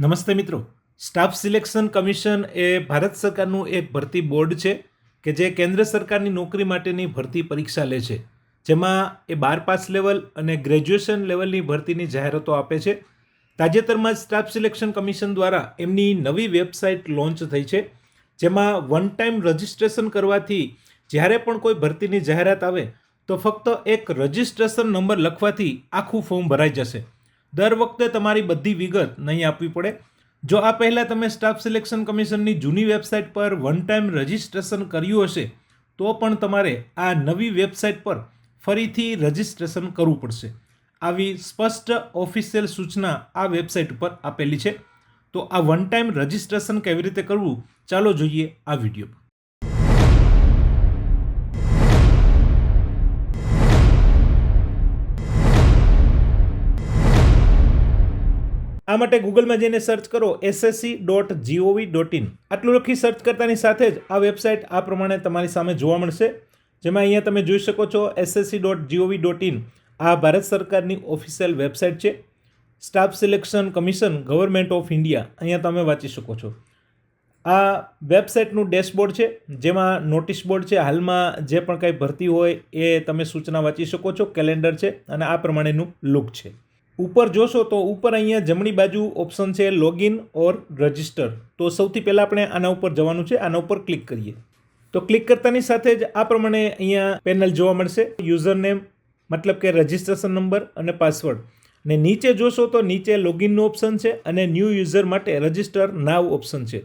નમસ્તે મિત્રો. Staff selection commission એ ભારત સરકારનું એક ભરતી બોર્ડ છે કે જે કેન્દ્ર સરકારની નોકરી માટેની ભરતી પરીક્ષા લે છે. જેમાં એ બાર પાસ લેવલ અને ગ્રેજ્યુએશન લેવલની ભરતીની જાહેરાતો આપે છે. તાજેતરમાં જ સ્ટાફ સિલેક્શન કમિશન દ્વારા એમની નવી વેબસાઇટ લોન્ચ થઈ છે. જેમાં વન ટાઈમ રજિસ્ટ્રેશન કરવાથી જ્યારે પણ કોઈ ભરતીની જાહેરાત આવે, તો ફક્ત એક રજિસ્ટ્રેશન નંબર લખવાથી આખું ફોર્મ ભરાઈ જશે. દર વખતે તમારી બધી વિગત નહીં આપવી પડે. જો આ પહેલાં તમે સ્ટાફ સિલેક્શન કમિશનની જૂની વેબસાઇટ પર વન ટાઈમ રજિસ્ટ્રેશન કર્યું હશે, તો પણ તમારે આ નવી વેબસાઇટ પર ફરીથી રજિસ્ટ્રેશન કરવું પડશે. આવી સ્પષ્ટ ઓફિશિયલ સૂચના આ વેબસાઇટ ઉપર આપેલી છે. તો આ વન ટાઈમ રજિસ્ટ્રેશન કેવી રીતે કરવું? ચાલો જોઈએ આ વીડિયો આ માટે ગૂગલમાં જઈને સર્ચ કરો SSC dot gov dot in આટલું લખી સર્ચ કરતાની સાથે જ આ વેબસાઇટ આ પ્રમાણે તમારી સામે જોવા મળશે. જેમાં અહીંયા તમે જોઈ શકો છો SSC dot gov dot in આ ભારત સરકારની ઓફિશિયલ વેબસાઇટ છે. Staff selection commission government of India અહીંયા તમે વાંચી શકો છો. આ વેબસાઇટનું ડેશબોર્ડ છે, જેમાં નોટિસ બોર્ડ છે. હાલમાં જે પણ કંઈ ભરતી હોય એ તમે સૂચના વાંચી શકો છો. કેલેન્ડર છે અને આ પ્રમાણેનું લુક છે. ઉપર જોશો તો ઉપર અહીંયા જમણી બાજુ ઓપ્શન છે લોગિન ઓર રજિસ્ટર તો સૌથી પહેલાં આપણે આના ઉપર જવાનું છે. આના ઉપર ક્લિક કરીએ. તો ક્લિક કરતાની સાથે જ આ પ્રમાણે અહીંયા પેનલ જોવા મળશે. યુઝર નેમ મતલબ કે રજિસ્ટ્રેશન નંબર અને પાસવર્ડ ને નીચે જોશો તો નીચે લોગિનનું ઓપ્શન છે અને ન્યૂ યુઝર માટે રજિસ્ટર નાવ ઓપ્શન છે.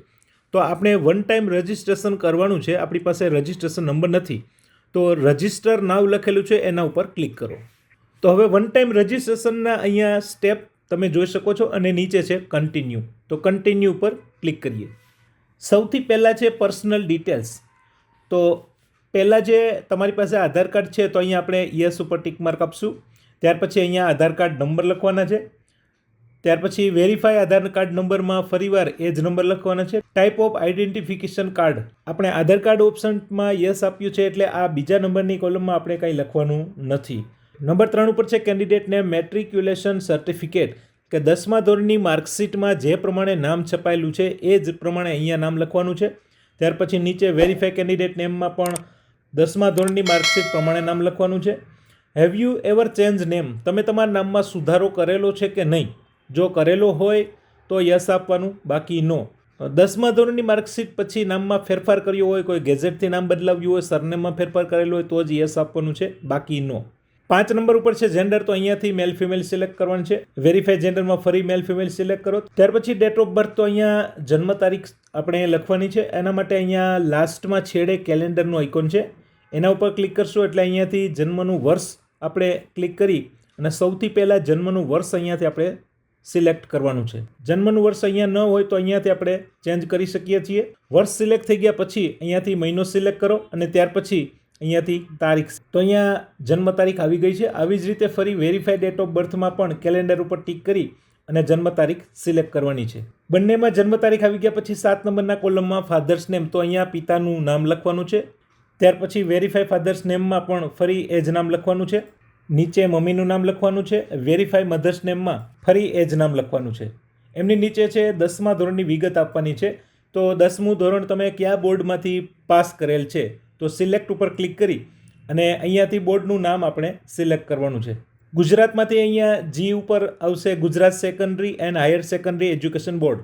તો આપણે વન ટાઈમ રજિસ્ટ્રેશન કરવાનું છે. આપણી પાસે રજિસ્ટ્રેશન નંબર નથી. તો રજિસ્ટર નાવ લખેલું છે. એના ઉપર ક્લિક કરો. તો હવે વન ટાઈમ રજિસ્ટ્રેશનના અહીંયા સ્ટેપ તમે જોઈ શકો છો અને નીચે છે કન્ટિન્યુ તો કન્ટિન્યુ ઉપર ક્લિક કરીએ. સૌથી પહેલાં છે પર્સનલ ડિટેલ્સ તો પહેલાં જે તમારી પાસે આધાર કાર્ડ છે તો અહીંયા આપણે યસ ઉપર ટિક માર્ક આપશું. ત્યાર પછી અહીંયા આધાર કાર્ડ નંબર લખવાના છે. ત્યાર પછી વેરીફાઈ આધાર કાર્ડ નંબરમાં ફરીવાર એ જ નંબર લખવાના છે. ટાઈપ ઓફ આઈડેન્ટિફિકેશન કાર્ડ આપણે આધાર કાર્ડ ઓપ્શનમાં યસ આપ્યું છે એટલે આ બીજા નંબરની કોલમમાં આપણે કંઈ લખવાનું નથી. નંબર ત્રણ ઉપર છે કેન્ડિડેટને મેટ્રિક્યુલેશન સર્ટિફિકેટ, કે દસમા ધોરણની માર્કશીટમાં જે પ્રમાણે નામ છપાયેલું છે, એ જ પ્રમાણે અહીંયા નામ લખવાનું છે. ત્યાર પછી નીચે વેરીફાઈ કેન્ડિડેટ નેમમાં પણ દસમા ધોરણની માર્કશીટ પ્રમાણે નામ લખવાનું છે. Have you ever change name તમે તમારા નામમાં સુધારો કરેલો છે કે નહીં? જો કરેલો હોય તો યસ આપવાનું, બાકી નો. દસમા ધોરણની માર્કશીટ પછી નામમાં ફેરફાર કર્યો હોય, કોઈ ગેઝેટથી નામ બદલાવ્યું હોય, સરનેમમાં ફેરફાર કરેલો હોય, તો જ યસ આપવાનું છે, બાકી નો. પાંચ નંબર ઉપર છે જેન્ડર તો અહીંયાથી મેલ ફિમેલ સિલેક્ટ કરવાનું છે. વેરીફાઈ જેન્ડરમાં ફરી મેલ ફિમેલ સિલેક્ટ કરો. ત્યાર પછી ડેટ ઓફ બર્થ તો અહીંયા જન્મ તારીખ આપણે લખવાની છે. એના માટે અહીંયા લાસ્ટમાં છેડે કેલેન્ડરનું આઇકોન છે. એના ઉપર ક્લિક કરશો એટલે અહીંયાથી જન્મનું વર્ષ આપણે ક્લિક કરી અને સૌથી પહેલાં જન્મનું વર્ષ અહીંયાથી આપણે સિલેક્ટ કરવાનું છે. જન્મનું વર્ષ અહીંયા ન હોય તો અહીંયાથી આપણે ચેન્જ કરી શકીએ છીએ. વર્ષ સિલેક્ટ થઈ ગયા પછી અહીંયાથી મહિનો સિલેક્ટ કરો અને ત્યાર પછી અહીંયાથી તારીખ તો અહીંયા જન્મ તારીખ આવી ગઈ છે. આવી જ રીતે ફરી વેરીફાઈ ડેટ ઓફ બર્થમાં પણ કેલેન્ડર ઉપર ટીક કરી અને જન્મ તારીખ સિલેક્ટ કરવાની છે. બંનેમાં જન્મ તારીખ આવી ગયા પછી સાત નંબરના કોલમમાં ફાધર્સ નેમ તો અહીંયા પિતાનું નામ લખવાનું છે. ત્યાર પછી વેરીફાઈ ફાધર્સ નેમમાં પણ ફરી એ જ નામ લખવાનું છે. નીચે મમ્મીનું નામ લખવાનું છે. વેરીફાઈ મધર્સ નેમમાં ફરી એ જ નામ લખવાનું છે. એમની નીચે છે દસમા ધોરણની વિગત આપવાની છે. તો દસમું ધોરણ તમે કયા બોર્ડમાંથી પાસ કરેલ છે? તો સિલેક્ટ ઉપર ક્લિક કરી અને અહીંયાથી બોર્ડનું નામ આપણે સિલેક્ટ કરવાનું છે. ગુજરાતમાંથી અહીંયા જી ઉપર આવશે Gujarat secondary and higher secondary education board.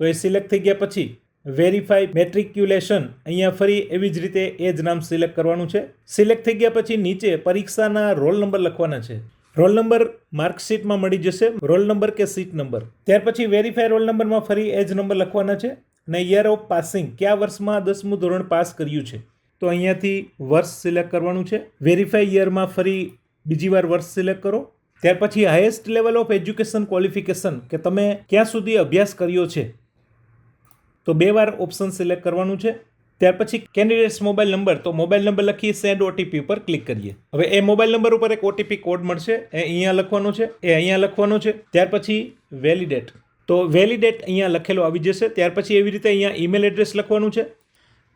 તો એ સિલેક્ટ થઈ ગયા પછી વેરીફાઈ મેટ્રિક્યુલેશન અહીંયા ફરી એવી જ રીતે એ જ નામ સિલેક્ટ કરવાનું છે. સિલેક્ટ થઈ ગયા પછી નીચે પરીક્ષાના રોલ નંબર લખવાના છે. રોલ નંબર માર્કશીટમાં મળી જશે. રોલ નંબર કે સીટ નંબર. ત્યાર પછી વેરીફાઈ રોલ નંબરમાં ફરી એ જ નંબર લખવાના છે. અને યર ઓફ પાસિંગ, કયા વર્ષમાં દસમું ધોરણ પાસ કર્યું છે? તો અહીંયાથી વર્ષ સિલેક્ટ કરવાનું છે. વેરીફાઈ યરમાં ફરી બીજી વાર વર્ષ સિલેક્ટ કરો. ત્યાર પછી highest level of education qualification કે તમે ક્યાં સુધી અભ્યાસ કર્યો છે, તો બે વાર ઓપ્શન સિલેક્ટ કરવાનું છે. ત્યાર પછી કેન્ડિડેટ્સ મોબાઈલ નંબર તો મોબાઈલ નંબર લખી સેન્ડ ઓટીપી ઉપર ક્લિક કરીએ. હવે એ મોબાઈલ નંબર ઉપર એક ઓટીપી કોડ મળશે, એ અહીંયા લખવાનો છે, એ અહીંયા લખવાનો છે. ત્યાર પછી વેલિડેટ તો વેલિડેટ અહીંયા લખેલો આવી જશે. ત્યાર પછી એવી રીતે અહીંયા ઈમેલ એડ્રેસ લખવાનું છે.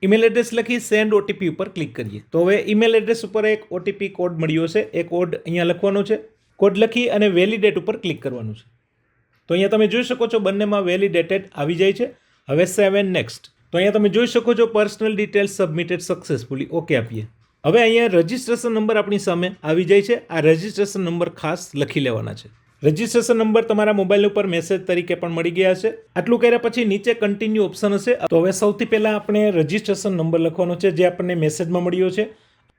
ઈમેલ એડ્રેસ લખી સેન્ડ ઓટીપી ઉપર ક્લિક કરીએ. તો હવે ઈમેલ એડ્રેસ ઉપર એક ઓટીપી કોડ મળ્યો છે. એ કોડ અહીંયા લખવાનો છે. કોડ લખી અને વેલિડેટ ઉપર ક્લિક કરવાનું છે. તો અહીંયા તમે જોઈ શકો છો બંનેમાં વેલિડેટેડ આવી જાય છે. હવે સેવન નેક્સ્ટ તો અહીંયા તમે જોઈ શકો છો personal details submitted successfully okay આપીએ. હવે અહીંયા રજિસ્ટ્રેશન નંબર આપણી સામે આવી જાય છે. આ રજિસ્ટ્રેશન નંબર ખાસ લખી લેવાના છે. રજિસ્ટ્રેશન નંબર તમારા મોબાઈલ ઉપર મેસેજ તરીકે પણ મળી ગયા છે. આટલું કર્યા પછી નીચે કન્ટિન્યુ ઓપ્શન હશે. તો હવે સૌથી પહેલાં આપણે રજિસ્ટ્રેશન નંબર લખવાનો છે, જે આપણને મેસેજમાં મળ્યો છે.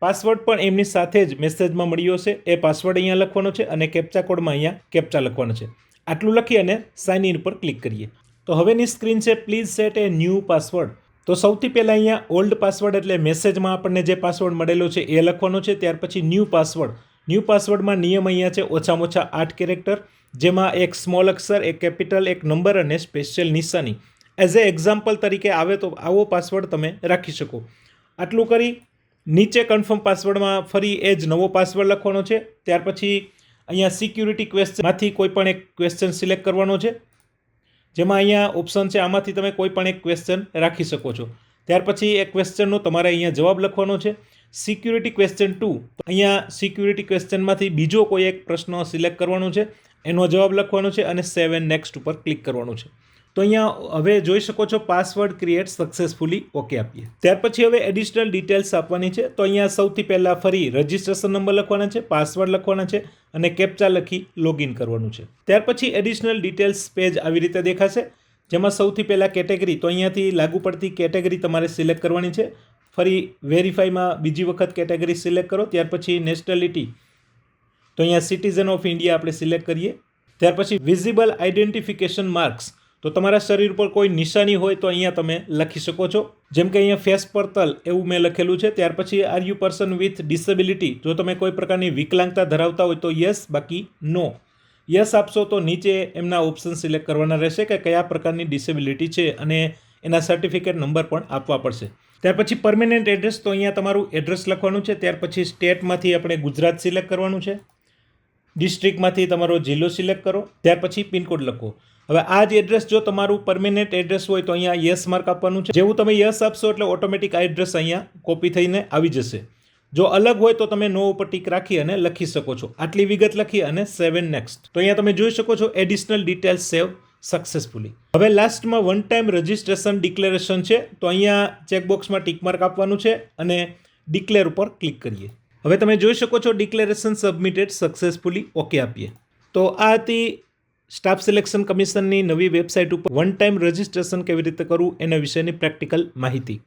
પાસવર્ડ પણ એમની સાથે જ મેસેજમાં મળ્યો છે. એ પાસવર્ડ અહીંયા લખવાનો છે અને કેપ્ચા કોડમાં અહીંયા કેપ્ચા લખવાનો છે. આટલું લખી અને સાઇન ઇન પર ક્લિક કરીએ. તો હવેની સ્ક્રીન છે please set a new password તો સૌથી પહેલાં અહીંયા ઓલ્ડ પાસવર્ડ એટલે મેસેજમાં આપણને જે પાસવર્ડ મળેલો છે એ લખવાનો છે. ત્યાર પછી ન્યૂ પાસવર્ડ ન્યૂ પાસવર્ડમાં નિયમ અહીંયા છે, ઓછામાં ઓછા આઠ કેરેક્ટર, જેમાં એક સ્મોલ અક્ષર, એક કેપિટલ એક નંબર અને સ્પેશિયલ નિશાની. એઝ એ એક્ઝામ્પલ તરીકે આવે તો આવો પાસવર્ડ તમે રાખી શકો. આટલું કરી, નીચે કન્ફર્મ પાસવર્ડમાં ફરી એ જ નવો પાસવર્ડ લખવાનો છે, ત્યાર પછી અહીંયા સિક્યુરિટી ક્વેશ્ચનમાંથી કોઈ પણ એક ક્વેશ્ચન સિલેક્ટ કરવાનો છે. જેમાં અહીંયા ઓપ્શન છે, આમાંથી તમે કોઈ પણ એક ક્વેશ્ચન રાખી શકો છો. ત્યાર પછી એ ક્વેશ્ચનનો તમારે અહીંયા જવાબ લખવાનો છે. સિક્યુરિટી ક્વેશ્ચન ટુ અહીંયા સિક્યુરિટી ક્વેશ્ચનમાંથી બીજો કોઈ એક પ્રશ્ન સિલેક્ટ કરવાનો છે, એનો જવાબ લખવાનો છે અને સેવન નેક્સ્ટ ઉપર ક્લિક કરવાનું છે. તો અહીંયા હવે જોઈ શકો છો પાસવર્ડ ક્રિએટ સક્સેસફુલી ઓકે આપીએ. ત્યાર પછી હવે એડિશનલ ડિટેલ્સ આપવાની છે. તો અહીંયા સૌથી પહેલાં ફરી રજિસ્ટ્રેશન નંબર લખવાના છે પાસવર્ડ લખવાના છે અને કેપ્ચા લખી લોગિન કરવાનું છે. ત્યાર પછી એડિશનલ ડિટેલ્સ પેજ આવી રીતે દેખાશે. જેમાં સૌથી પહેલાં કેટેગરી તો અહીંયાથી લાગુ પડતી કેટેગરી તમારે સિલેક્ટ કરવાની છે. ફરી વેરીફાઈમાં બીજી વખત કેટેગરી સિલેક્ટ કરો, ત્યાર પછી નેશનાલિટી તો અહીંયા સિટીઝન ઓફ ઇન્ડિયા આપણે સિલેક્ટ કરીએ. ત્યાર પછી વિઝિબલ આઈડેન્ટિફિકેશન માર્ક્સ તો તમારા શરીર પર કોઈ નિશાની હોય તો અહીંયા તમે લખી શકો છો. જેમ કે અહીંયા ફેસ પર તલ એવું મેં લખેલું છે. ત્યાર પછી are you person with disability જો તમે કોઈ પ્રકારની વિકલાંગતા ધરાવતા હોય તો યસ બાકી નો યસ આપશો તો નીચે એમના ઓપ્શન સિલેક્ટ કરવાના રહેશે કે કયા પ્રકારની ડિસેબિલિટી છે અને એના સર્ટિફિકેટ નંબર પણ આપવા પડશે. ત્યાર પછી પરમેનન્ટ એડ્રેસ તો અહીંયા તમારું એડ્રેસ લખવાનું છે. ત્યાર પછી સ્ટેટમાંથી આપણે ગુજરાત સિલેક્ટ કરવાનું છે. ડિસ્ટ્રિક્ટમાંથી તમારો જિલ્લો સિલેક્ટ કરો. ત્યાર પછી પિનકોડ લખો. હવે આ જ એડ્રેસ જો તમારું પરમેનન્ટ એડ્રેસ હોય, તો અહીંયા યસ માર્ક આપવાનું છે. જેવું તમે યસ આપશો એટલે ઓટોમેટિક આ એડ્રેસ અહીંયા કોપી થઈને આવી જશે. જો અલગ હોય, તો તમે નો ઉપર ટીક રાખી અને લખી શકો છો. આટલી વિગત લખી અને સેવન નેક્સ્ટ તો અહીંયા તમે જોઈ શકો છો એડિશનલ ડિટેલ્સ સેવ સક્સેસફુલી હવે લાસ્ટમાં વન ટાઈમ રજિસ્ટ્રેશન ડિક્લેરેશન છે, તો અહીંયા ચેકબોક્સમાં ટીક માર્ક આપવાનું છે અને ડિક્લેર ઉપર ક્લિક કરીએ. હવે તમે જોઈ શકો છો ડિક્લેરેશન સબમિટેડ સક્સેસફુલી ઓકે આપીએ. તો આ હતી સ્ટાફ સિલેક્શન કમિશનની નવી વેબસાઇટ ઉપર વન ટાઈમ રજિસ્ટ્રેશન કેવી રીતે કરવું એના વિશેની પ્રેક્ટિકલ માહિતી.